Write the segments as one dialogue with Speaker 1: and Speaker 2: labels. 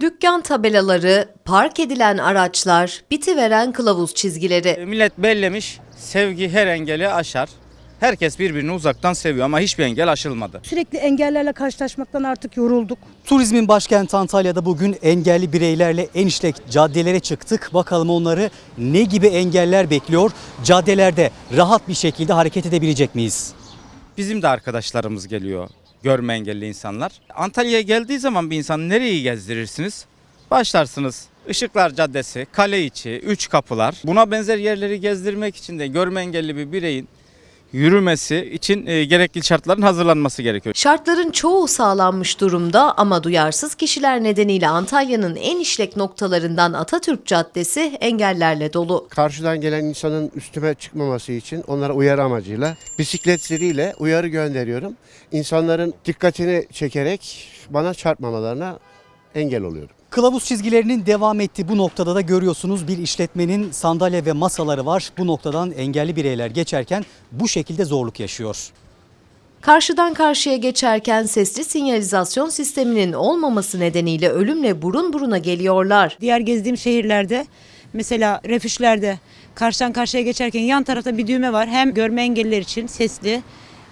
Speaker 1: Dükkan tabelaları, park edilen araçlar, bitiveren kılavuz çizgileri.
Speaker 2: E, Millet bellemiş sevgi her engeli aşar. Herkes birbirini uzaktan seviyor ama hiçbir engel aşılmadı.
Speaker 3: Sürekli engellerle karşılaşmaktan artık yorulduk.
Speaker 4: Turizmin başkenti Antalya'da bugün engelli bireylerle en işlek caddelere çıktık. Bakalım onları ne gibi engeller bekliyor? Caddelerde rahat bir şekilde hareket edebilecek miyiz?
Speaker 2: Bizim de arkadaşlarımız geliyor görme engelli insanlar. Antalya'ya geldiği zaman bir insan nereyi gezdirirsiniz? Başlarsınız Işıklar Caddesi, Kale içi, Üç Kapılar. Buna benzer yerleri gezdirmek için de görme engelli bir bireyin yürümesi için e, gerekli şartların hazırlanması gerekiyor.
Speaker 1: Şartların çoğu sağlanmış durumda ama duyarsız kişiler nedeniyle Antalya'nın en işlek noktalarından Atatürk Caddesi engellerle dolu.
Speaker 5: karşıdan gelen insanın üstüme çıkmaması için onlara uyarı amacıyla bisikletleriyle uyarı gönderiyorum. İnsanların dikkatini çekerek bana çarpmamalarına engel oluyorum.
Speaker 4: Kılavuz çizgilerinin devam ettiği bu noktada da görüyorsunuz bir işletmenin sandalye ve masaları var. Bu noktadan engelli bireyler geçerken bu şekilde zorluk yaşıyor.
Speaker 1: Karşıdan karşıya geçerken sesli sinyalizasyon sisteminin olmaması nedeniyle ölümle burun buruna geliyorlar.
Speaker 3: Diğer gezdiğim şehirlerde mesela refüjlerde karşıdan karşıya geçerken yan tarafta bir düğme var. Hem görme engelliler için sesli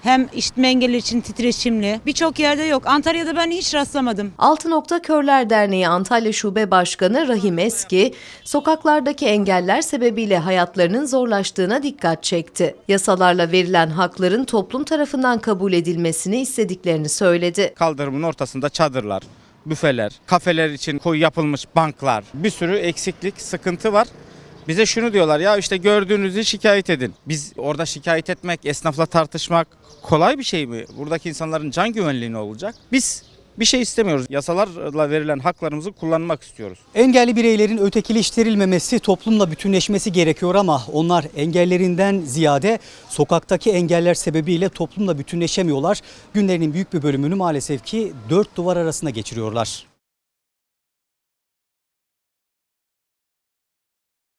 Speaker 3: hem işitme engelliler için titreşimli. Birçok yerde yok. Antalya'da ben hiç rastlamadım.
Speaker 1: Altı Nokta Körler Derneği Antalya Şube Başkanı Rahim Eski, sokaklardaki engeller sebebiyle hayatlarının zorlaştığına dikkat çekti. Yasalarla verilen hakların toplum tarafından kabul edilmesini istediklerini söyledi.
Speaker 2: Kaldırımın ortasında çadırlar, büfeler, kafeler için koyu yapılmış banklar, bir sürü eksiklik, sıkıntı var. Bize şunu diyorlar ya işte gördüğünüzü şikayet edin. Biz orada şikayet etmek, esnafla tartışmak kolay bir şey mi? Buradaki insanların can güvenliği ne olacak? Biz bir şey istemiyoruz. Yasalarla verilen haklarımızı kullanmak istiyoruz.
Speaker 4: Engelli bireylerin ötekileştirilmemesi, toplumla bütünleşmesi gerekiyor ama onlar engellerinden ziyade sokaktaki engeller sebebiyle toplumla bütünleşemiyorlar. Günlerinin büyük bir bölümünü maalesef ki dört duvar arasında geçiriyorlar.